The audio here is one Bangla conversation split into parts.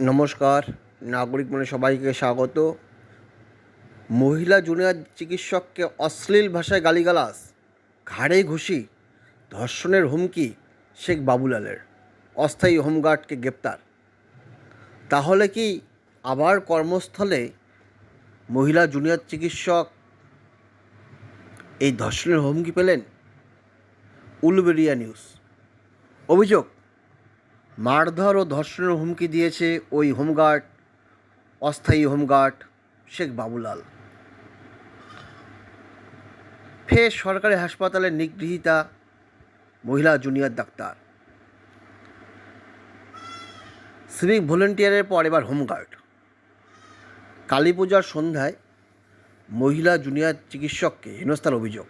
নমস্কার, নাগরিক মনে সবাইকে স্বাগত। মহিলা জুনিয়র চিকিৎসককে অশ্লীল ভাষায় গালিগালাজ, ঘাড়ে ঘুষি, ধর্ষণের হুমকি, শেখ বাবুলালের, অস্থায়ী হোমগার্ডকে গ্রেপ্তার। তাহলে কি আবার কর্মস্থলে মহিলা জুনিয়র চিকিৎসক এই ধর্ষণের হুমকি পেলেন? উলবেরিয়া নিউজ। অভিযোগ মারধর ও ধর্ষণের হুমকি দিয়েছে ওই হোমগার্ড, অস্থায়ী হোমগার্ড শেখ বাবুলাল। ফের সরকারি হাসপাতালে নিগৃহীতা মহিলা জুনিয়র ডাক্তার। সিভিক ভলেন্টিয়ারের পর এবার হোমগার্ড। কালী পূজার সন্ধ্যায় মহিলা জুনিয়র চিকিৎসককে হেনস্থার অভিযোগ।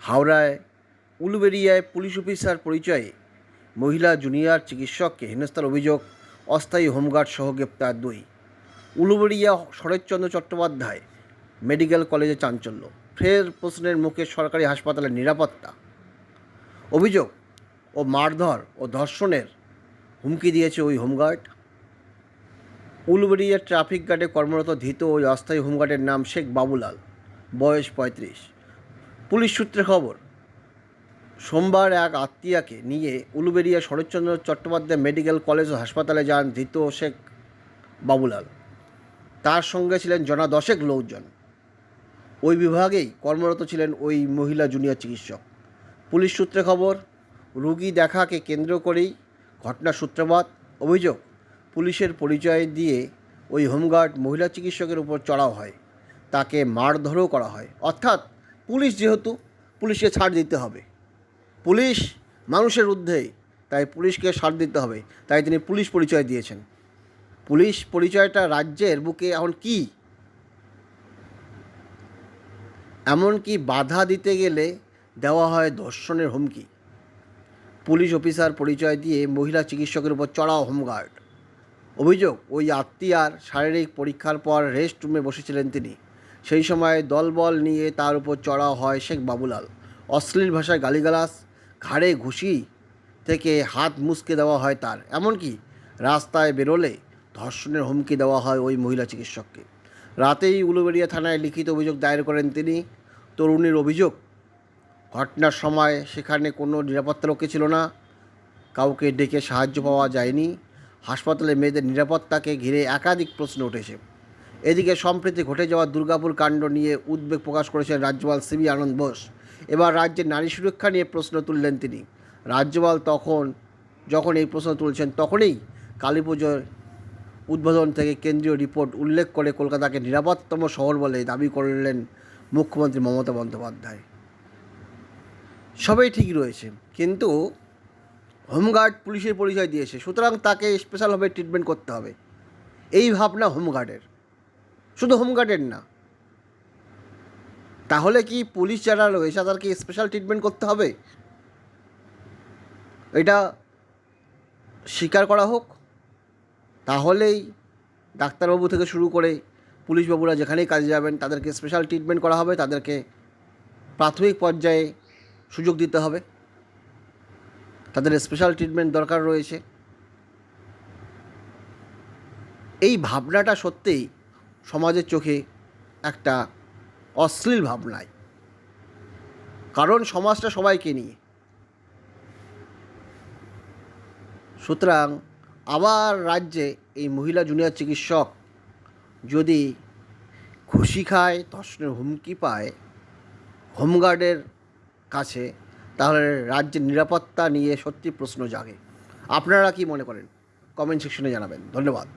হাওড়ায় উলুবেরিয়ায় পুলিশ অফিসার পরিচয়ে মহিলা জুনিয়র চিকিৎসককে হেনস্থার অভিযোগ, অস্থায়ী হোমগার্ড সহ গ্রেপ্তার দুই। উলুবেড়িয়া শরৎচন্দ্র চট্টোপাধ্যায় মেডিকেল কলেজে চাঞ্চল্য, ফের প্রশ্নের মুখে সরকারি হাসপাতালের নিরাপত্তা। অভিযোগ, ও মারধর ও ধর্ষণের হুমকি দিয়েছে ওই হোমগার্ড। উলুবেড়িয়া ট্রাফিক গার্ডে কর্মরত ধৃত ওই অস্থায়ী হোমগার্ডের নাম শেখ বাবুলাল, বয়স পঁয়ত্রিশ। পুলিশ সূত্রে খবর সোমবার এক আত্মীয়াকে নিয়ে উলুবেড়িয়া শরৎচন্দ্র চট্টোপাধ্যায় মেডিকেল কলেজ ও হাসপাতালে যান ধৃত শেখ বাবুলাল। তার সঙ্গে ছিলেন জনা দশেক লোকজন। ওই বিভাগেই কর্মরত ছিলেন ওই মহিলা জুনিয়র চিকিৎসক। পুলিশ সূত্রে খবর, রুগী দেখাকে কেন্দ্র করেই ঘটনার সূত্রপাত, অভিযোগ পুলিশের পরিচয় দিয়ে ওই হোমগার্ড মহিলা চিকিৎসকের উপর চড়াও হয়। তাকে মারধরও করা হয়। অর্থাৎ পুলিশ যেহেতু, পুলিশকে ছাড় দিতে হবে। পুলিশ মানুষের ঊর্ধ্বেই তাই পুলিশকে সার দিতে হবে। তাই তিনি পুলিশ পরিচয় দিয়েছেন। পুলিশ পরিচয়টা রাজ্যের বুকে এখন কি? এমনকি বাধা দিতে গেলে দেওয়া হয় ধর্ষণের হুমকি। পুলিশ অফিসার পরিচয় দিয়ে মহিলা চিকিৎসকের উপর চড়াও হোমগার্ড। অভিযোগ, ওই আত্মীয়ার শারীরিক পরীক্ষার পর রেস্ট রুমে বসেছিলেন তিনি। সেই সময় দলবল নিয়ে তার উপর চড়াও হয় শেখ বাবুলাল। অশ্লীল ভাষায় গালিগালাজ ঘাড়ে ঘুষি থেকে হাত মুচকে দেওয়া হয় তার। এমনকি রাস্তায় বেরোলে ধর্ষণের হুমকি দেওয়া হয় ওই মহিলা চিকিৎসককে। রাতেই উলুবেড়িয়া থানায় লিখিত অভিযোগ দায়ের করেন তিনি। তরুণীর অভিযোগ, ঘটনার সময় সেখানে কোনো নিরাপত্তা নিরাপত্তারক্ষী ছিল না। কাউকে ডেকে সাহায্য পাওয়া যায়নি। হাসপাতালে মেয়েদের নিরাপত্তাকে ঘিরে একাধিক প্রশ্ন উঠেছে। এদিকে সম্প্রতি ঘটে যাওয়া দুর্গাপুর কাণ্ড নিয়ে উদ্বেগ প্রকাশ করেছেন রাজ্যপাল সিবি আনন্দ বোস। এবার রাজ্যের নারী সুরক্ষা নিয়ে প্রশ্ন তুললেন তিনি। রাজ্যপাল তখন, যখন এই প্রশ্ন তুলছেন তখনই কালী পুজোর উদ্বোধন থেকে কেন্দ্রীয় রিপোর্ট উল্লেখ করে কলকাতাকে নিরাপত্তম শহর বলে দাবি করলেন মুখ্যমন্ত্রী মমতা বন্দ্যোপাধ্যায়। সবই ঠিক রয়েছে, কিন্তু হোমগার্ড পুলিশের পরিচয় দিয়েছে, সুতরাং তাকে স্পেশালভাবে ট্রিটমেন্ট করতে হবে। এই ভাবনা হোমগার্ডের। শুধু হোমগার্ডের না তাহলে কি পুলিশ যারা রয়েছে, তাদেরকে স্পেশাল ট্রিটমেন্ট করতে হবে? এটা স্বীকার করা হোক। তাহলেই ডাক্তারবাবু থেকে শুরু করে পুলিশবাবুরা যেখানেই কাজে যাবেন, তাদেরকে স্পেশাল ট্রিটমেন্ট করা হবে, তাদেরকে প্রাথমিক পর্যায়ে সুযোগ দিতে হবে। তাদের স্পেশাল ট্রিটমেন্ট দরকার রয়েছে। এই ভাবনাটা সত্যিই সমাজের চোখে একটা অশ্লীল ভাবনায়। কারণ সমাজটা সবাইকে নিয়ে। সুতরাং আবার রাজ্যে এই মহিলা জুনিয়র চিকিৎসক যদি খুশি খায় ধর্ষণের হুমকি পায় হোমগার্ডের কাছে, তাহলে রাজ্যের নিরাপত্তা নিয়ে সত্যি প্রশ্ন জাগে। আপনারা কি মনে করেন? কমেন্ট সেকশনে জানাবেন। ধন্যবাদ।